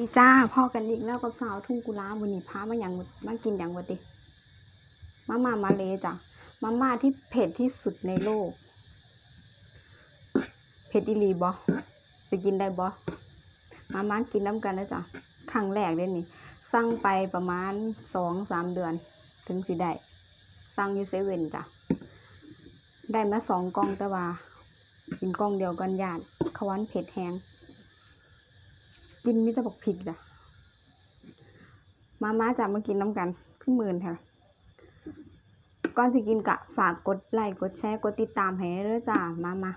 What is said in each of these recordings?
ดีจ้าพ่อกันอีกแล้วกับสาวทุ่งกุลาวันนี้พามาอย่างมากินอย่างวะติมาม่ามาเลจ้ะมาม่าที่เผ็ดที่สุดในโลก เผ็ดอีหลีบอจะกินได้บอมาม่ากินน้ำกันนะจ้ะครั้งแรกเลยนี่สั่งไปประมาณสองสามเดือน ถึงสิได้สั่งยูเซเว่นจ้ะได้มาสองกล่องแต่ว่ากินกล่องเดียวกันญาติเขวันเผ็ดแห้ง กินมิตรบอกผิดจ้ะมาม่าจะมากินน้ำกันขึ้นหมื่นค่ะ ก่อนสิกินกะฝากกดไลค์กดแชร์กดติดตามให้ด้วยจ้ามามา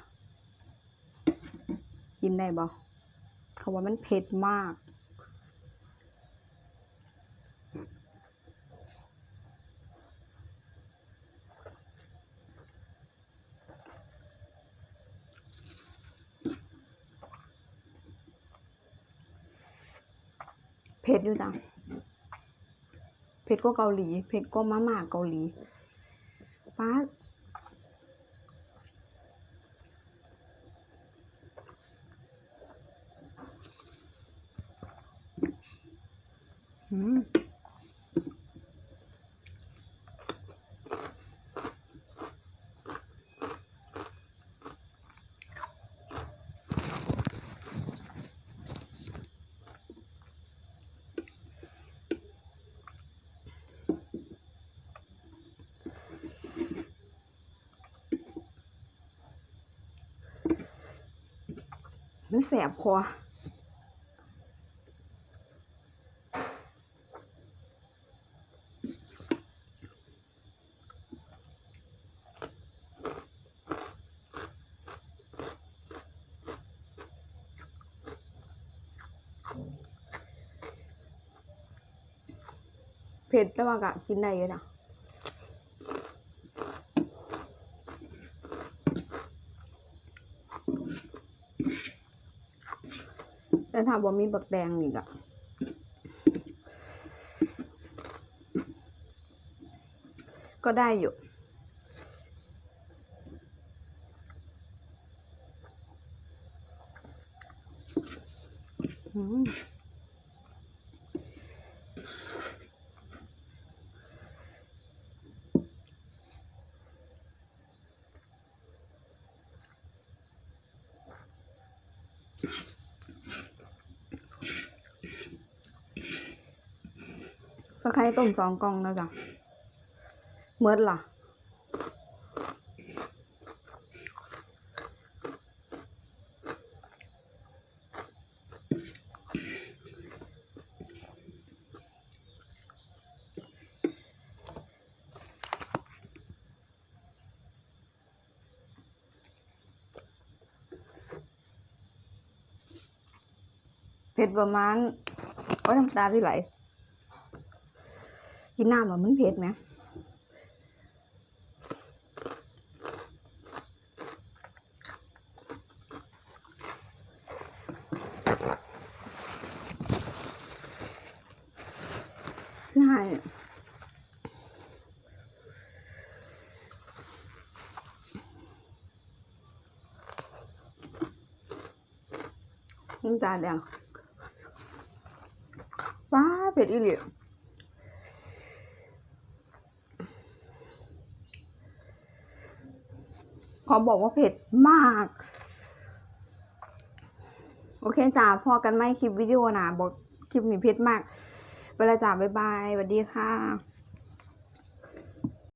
กินได้บอกเขาว่ามันเผ็ดมาก เผ็ดอยู่จ้ะเผ็ดก็เกาหลี เผ็ดก็มาม่าเกาหลีป้าอืม มันแสบคอเผ็ดแต่ว่ากะกินได้อยู่นะ ถ้าบ่มีบักแดงนี่กะก็ได้อยู่อืม ก็ใครต้มสองกล่องนะจ๊ะเมิดล่ะเผ็ดประมาณโอ้ยน้ำตาที่ไหล กินน้ำอะมันเผ็ดไหมใช่น้ำตาแดงว้าเผ็ดอีเหลีข อบอกว่าเผ็ดมาก โอเคจ้าพอกันไหมคลิปวิดีโอนะบอกคลิปนี้เผ็ดมาก เวลาจ้าบ๊ายบายสวัสดีค่ะ